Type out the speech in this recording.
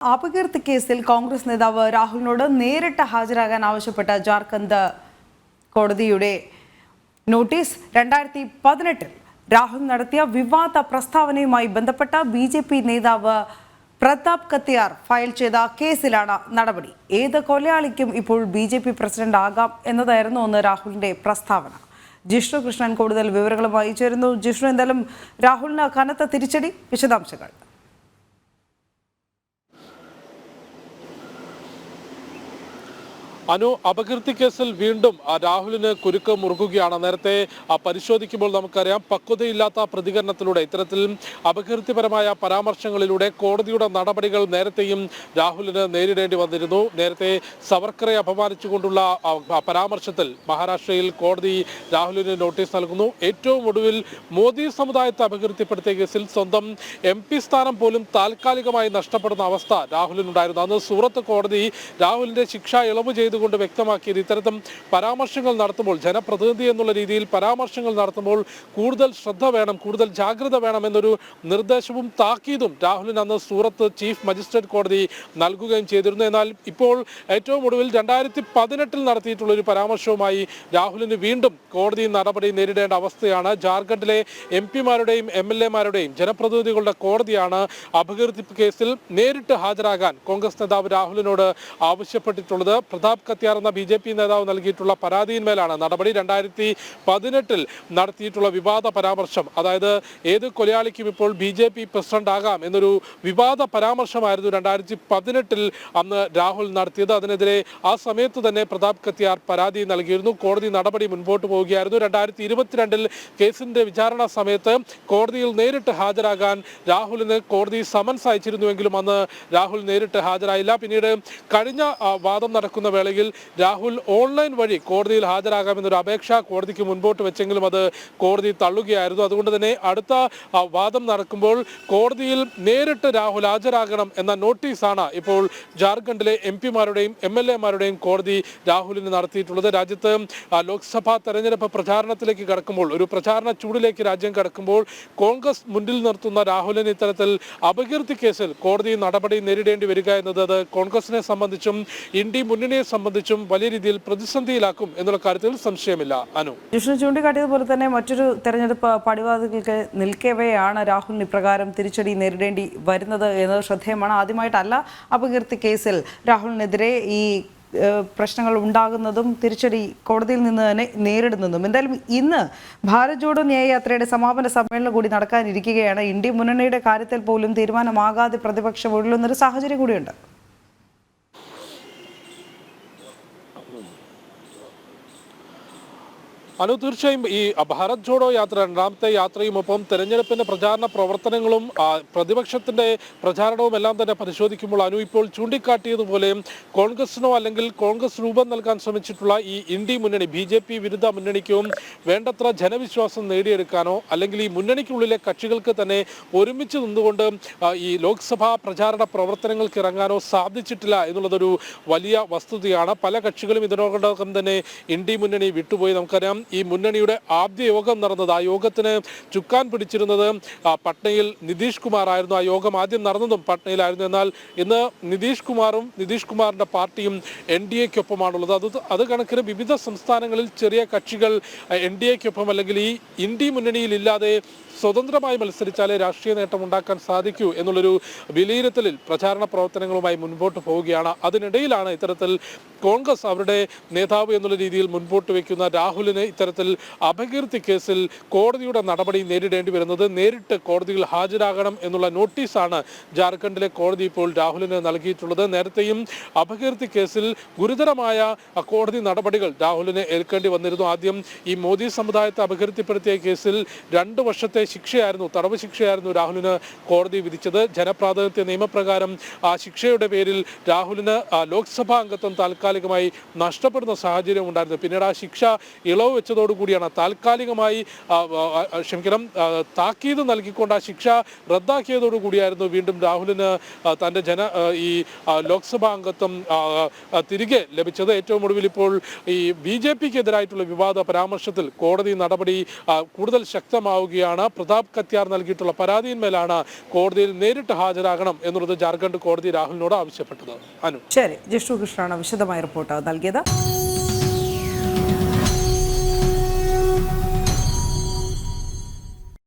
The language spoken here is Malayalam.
അപകീർത്തി കേസിൽ കോൺഗ്രസ് നേതാവ് രാഹുലിനോട് നേരിട്ട് ഹാജരാകാൻ ആവശ്യപ്പെട്ട ജാർഖണ്ഡ് കോടതിയുടെ നോട്ടീസ് രണ്ടായിരത്തി പതിനെട്ടിൽ രാഹുൽ നടത്തിയ വിവാദ പ്രസ്താവനയുമായി ബന്ധപ്പെട്ട ബി ജെ പി നേതാവ് പ്രതാപ് കത്തിയാർ ഫയൽ ചെയ്ത കേസിലാണ് നടപടി. ഏത് കൊലയാളിക്കും ഇപ്പോൾ ബി ജെ പി പ്രസിഡന്റ് ആകാം എന്നതായിരുന്നു ഒന്ന് രാഹുലിന്റെ പ്രസ്താവന. ജിഷ്ണു കൃഷ്ണൻ കൂടുതൽ വിവരങ്ങളുമായി ചേരുന്നു. ജിഷ്ണു എന്തായാലും രാഹുലിന് കനത്ത തിരിച്ചടി. വിശദാംശങ്ങൾ. അനു അപകീർത്തി കേസിൽ വീണ്ടും രാഹുലിന് കുരുക്ക് മുറുകുകയാണ് നേരത്തെ പരിശോധിക്കുമ്പോൾ നമുക്കറിയാം പക്വതയില്ലാത്ത പ്രതികരണത്തിലൂടെ ഇത്തരത്തിൽ അപകീർത്തിപരമായ പരാമർശങ്ങളിലൂടെ കോടതിയുടെ നടപടികൾ നേരത്തെയും രാഹുലിന് നേരിടേണ്ടി വന്നിരുന്നു. നേരത്തെ സവർക്കറെ അപമാനിച്ചുകൊണ്ടുള്ള പരാമർശത്തിൽ മഹാരാഷ്ട്രയിൽ കോടതി രാഹുലിന് നോട്ടീസ് നൽകുന്നു. ഏറ്റവും ഒടുവിൽ മോദി സമുദായത്തെ അപകീർത്തിപ്പെടുത്തിയ കേസിൽ സ്വന്തം എം പി സ്ഥാനം പോലും താൽക്കാലികമായി നഷ്ടപ്പെടുന്ന അവസ്ഥ രാഹുലിനുണ്ടായിരുന്നു. അന്ന് സൂറത്ത് കോടതി രാഹുലിന്റെ ശിക്ഷ ഇളവ് ചെയ്തുകൊണ്ട് വ്യക്തമാക്കിയത്. ഇത്തരത്തിൽ പരാമർശങ്ങൾ നടത്തുമ്പോൾ ജനപ്രതിനിധി എന്നുള്ള രീതിയിൽ പരാമർശങ്ങൾ നടത്തുമ്പോൾ കൂടുതൽ ശ്രദ്ധ വേണം കൂടുതൽ ജാഗ്രത വേണം എന്നൊരു നിർദ്ദേശവും താക്കീതും രാഹുലിന് അന്ന് സൂറത്ത് ചീഫ് മജിസ്ട്രേറ്റ് കോടതി നൽകുകയും ചെയ്തിരുന്നു. എന്നാൽ ഇപ്പോൾ ഏറ്റവും ഒടുവിൽ രണ്ടായിരത്തി പതിനെട്ടിൽ നടത്തിയിട്ടുള്ള ഒരു പരാമർശവുമായി രാഹുലിന് വീണ്ടും കോടതി നടപടി നേരിടേണ്ട അവസ്ഥയാണ്. ജാർഖണ്ഡിലെ എം പിമാരുടെയും എം എൽ എമാരുടെയും ജനപ്രതിനിധികളുടെ കോടതിയാണ് അപകീർത്തി കേസിൽ നേരിട്ട് ഹാജരാകാൻ കോൺഗ്രസ് നേതാവ് രാഹുലിനോട് ആവശ്യപ്പെട്ടിട്ടുള്ളത്. പ്രതാപ് കത്യാർ എന്ന ബി ജെ പി നേതാവ് നൽകിയിട്ടുള്ള പരാതിയിന്മേലാണ് നടപടി രണ്ടായിരത്തി പതിനെട്ടിൽ നടത്തിയിട്ടുള്ള വിവാദ പരാമർശം. അതായത് ഏത് കൊലയാളിക്കും ഇപ്പോൾ ബി ജെ പി പ്രസിഡന്റ് ആകാം എന്നൊരു വിവാദ പരാമർശമായിരുന്നു രണ്ടായിരത്തി പതിനെട്ടിൽ അന്ന് രാഹുൽ നടത്തിയത്. അതിനെതിരെ ആ സമയത്ത് തന്നെ പ്രതാപ് കത്തിയാർ പരാതി നൽകിയിരുന്നു. കോടതി നടപടി മുൻപോട്ട് പോവുകയായിരുന്നു. രണ്ടായിരത്തി ഇരുപത്തിരണ്ടിൽ കേസിന്റെ വിചാരണ സമയത്ത് കോടതിയിൽ നേരിട്ട് ഹാജരാകാൻ രാഹുലിന് കോടതി സമൻസ് അയച്ചിരുന്നുവെങ്കിലും അന്ന് രാഹുൽ നേരിട്ട് ഹാജരായില്ല. പിന്നീട് കഴിഞ്ഞ വാദം നടക്കുന്ന വേളയിൽ രാഹുൽ ഓൺലൈൻ വഴി കോടതിയിൽ ഹാജരാകാമെന്നൊരു അപേക്ഷ കോടതിക്ക് മുൻപോട്ട് വെച്ചെങ്കിലും അത് കോടതി തള്ളുകയായിരുന്നു. അതുകൊണ്ട് തന്നെ അടുത്ത വാദം നടക്കുമ്പോൾ കോടതിയിൽ നേരിട്ട് രാഹുൽ ഹാജരാകണം എന്ന നോട്ടീസാണ് ഇപ്പോൾ ജാർഖണ്ഡിലെ എം പിമാരുടെയും എം എൽ എമാരുടെയും കോടതി രാഹുലിന് നടത്തിയിട്ടുള്ളത്. രാജ്യത്ത് ലോക്സഭാ തെരഞ്ഞെടുപ്പ് പ്രചാരണത്തിലേക്ക് കടക്കുമ്പോൾ ഒരു പ്രചാരണ ചൂടിലേക്ക് രാജ്യം കടക്കുമ്പോൾ കോൺഗ്രസ് മുന്നിൽ നിർത്തുന്ന രാഹുലിന് ഇത്തരത്തിൽ അപകീർത്തി കേസിൽ കോടതി നടപടി നേരിടേണ്ടി വരിക എന്നത് കോൺഗ്രസിനെ സംബന്ധിച്ചും ഇന്ത്യ മുന്നണിയെ സംബന്ധിച്ചും വലിയ രീതിയിൽ പ്രതിസന്ധിയിലാക്കും എന്നുള്ള കാര്യത്തിൽ സംശയമില്ല. അനു. ജിഷ്ണു ചൂണ്ടിക്കാട്ടിയതുപോലെ തന്നെ മറ്റൊരു തെരഞ്ഞെടുപ്പ് പടിവാദികൾക്ക് നിൽക്കവെയാണ് രാഹുൽ ഇപ്രകാരം തിരിച്ചടി നേരിടേണ്ടി വരുന്നത് എന്നത് ശ്രദ്ധേയമാണ്. ആദ്യമായിട്ടല്ല അപകീർത്തി കേസിൽ രാഹുലിനെതിരെ ഈ പ്രശ്നങ്ങൾ ഉണ്ടാകുന്നതും തിരിച്ചടി കോടതിയിൽ നിന്ന് തന്നെ നേരിടുന്നതും. എന്തായാലും ഇന്ന് ഭാരത് ജോഡോ ന്യായയാത്രയുടെ സമാപന സമ്മേളനം കൂടി നടക്കാനിരിക്കുകയാണ്. ഇന്ത്യ മുന്നണിയുടെ കാര്യത്തിൽ പോലും തീരുമാനമാകാതെ പ്രതിപക്ഷം ഒഴിലുന്നൊരു സാഹചര്യം കൂടിയുണ്ട്. അനു തീർച്ചയായും ഈ ഭാരത് ജോഡോ യാത്ര രണ്ടാമത്തെ യാത്രയും ഒപ്പം തെരഞ്ഞെടുപ്പിന്റെ പ്രചാരണ പ്രവർത്തനങ്ങളും പ്രതിപക്ഷത്തിന്റെ പ്രചാരണവും എല്ലാം തന്നെ പരിശോധിക്കുമ്പോൾ അനു ഇപ്പോൾ ചൂണ്ടിക്കാട്ടിയതുപോലെ കോൺഗ്രസിനോ അല്ലെങ്കിൽ കോൺഗ്രസ് രൂപം നൽകാൻ ശ്രമിച്ചിട്ടുള്ള ഈ ഇന്ത്യ മുന്നണി ബി ജെ പി വിരുദ്ധ മുന്നണിക്കും വേണ്ടത്ര ജനവിശ്വാസം നേടിയെടുക്കാനോ അല്ലെങ്കിൽ ഈ മുന്നണിക്കുള്ളിലെ കക്ഷികൾക്ക് തന്നെ ഒരുമിച്ച് നിന്നുകൊണ്ട് ഈ ലോക്സഭാ പ്രചാരണ പ്രവർത്തനങ്ങൾക്ക് ഇറങ്ങാനോ സാധിച്ചിട്ടില്ല എന്നുള്ളതൊരു വലിയ വസ്തുതയാണ്. പല കക്ഷികളും ഇതിനോടൊപ്പം തന്നെ ഇന്ത്യ മുന്നണി വിട്ടുപോയി. നമുക്കറിയാം ഈ മുന്നണിയുടെ ആദ്യ യോഗം നടന്നത്. ആ യോഗത്തിന് ചുക്കാൻ പിടിച്ചിരുന്നത് പട്നയിൽ നിതീഷ് കുമാർ ആയിരുന്നു ആ യോഗം ആദ്യം നടന്നതും പട്നയിലായിരുന്നു. എന്നാൽ ഇന്ന് നിതീഷ് കുമാറും നിതീഷ് കുമാറിന്റെ പാർട്ടിയും എൻ ഡി എക്കൊപ്പമാണുള്ളത്. അത് അത് കണക്കിന് വിവിധ സംസ്ഥാനങ്ങളിൽ ചെറിയ കക്ഷികൾ എൻ ഡി എക്കൊപ്പം അല്ലെങ്കിൽ ഈ ഇന്ത്യ മുന്നണിയിൽ ഇല്ലാതെ സ്വതന്ത്രമായി മത്സരിച്ചാലേ രാഷ്ട്രീയ നേട്ടം ഉണ്ടാക്കാൻ സാധിക്കൂ എന്നുള്ളൊരു വിലയിരുത്തലിൽ പ്രചാരണ പ്രവർത്തനങ്ങളുമായി മുൻപോട്ട് പോവുകയാണ്. അതിനിടയിലാണ് ഇത്തരത്തിൽ കോൺഗ്രസ് അവരുടെ നേതാവ് എന്നുള്ള രീതിയിൽ മുൻപോട്ട് വയ്ക്കുന്ന രാഹുലിന് ഇത്തരത്തിൽ അപകീർത്തി കേസിൽ കോടതിയുടെ നടപടി നേരിടേണ്ടി വരുന്നത് നേരിട്ട് കോടതിയിൽ ഹാജരാകണം എന്നുള്ള നോട്ടീസാണ് ജാർഖണ്ഡിലെ കോടതി ഇപ്പോൾ രാഹുലിന് നൽകിയിട്ടുള്ളത്. നേരത്തെയും അപകീർത്തി കേസിൽ ഗുരുതരമായ കോടതി നടപടികൾ രാഹുലിന് ഏൽക്കേണ്ടി വന്നിരുന്നു. ആദ്യം ഈ മോദി സമുദായത്തെ അപകീർത്തിപ്പെടുത്തിയ കേസിൽ രണ്ട് വർഷത്തെ ശിക്ഷയായിരുന്നു തടവ് ശിക്ഷയായിരുന്നു രാഹുലിന് കോടതി വിധിച്ചത്. ജനപ്രാതിനിധ്യ നിയമപ്രകാരം ആ ശിക്ഷയുടെ പേരിൽ രാഹുലിന് ലോക്സഭാ അംഗത്വം താൽക്കാലികമായി നഷ്ടപ്പെടുന്ന സാഹചര്യം ഉണ്ടായിരുന്നു. പിന്നീട് ആ ശിക്ഷ ഇളവ് വെച്ച ലഭിച്ചതോടുകൂടിയാണ് താൽക്കാലികമായി ക്ഷമിക്കണം താക്കീത് നൽകിക്കൊണ്ട് ആ ശിക്ഷ റദ്ദാക്കിയതോടുകൂടിയായിരുന്നു വീണ്ടും രാഹുലിന് തന്റെ ജന ഈ ലോക്സഭാ അംഗത്വം തിരികെ ലഭിച്ചത്. ഏറ്റവും ഒടുവിൽ ഇപ്പോൾ ഈ ബി ജെ പിക്കെതിരായിട്ടുള്ള വിവാദ പരാമർശത്തിൽ കോടതി നടപടി കൂടുതൽ ശക്തമാവുകയാണ്. പ്രതാപ് കത്യാർ നൽകിയിട്ടുള്ള പരാതിയിന്മേലാണ് കോടതിയിൽ നേരിട്ട് ഹാജരാകണം എന്നുള്ളത് ജാർഖണ്ഡ് കോടതി രാഹുലിനോട് ആവശ്യപ്പെട്ടത്. അനു. ശരി ജിഷ്ണു കൃഷ്ണാണ് വിശദമായ റിപ്പോർട്ട് നൽകിയത്.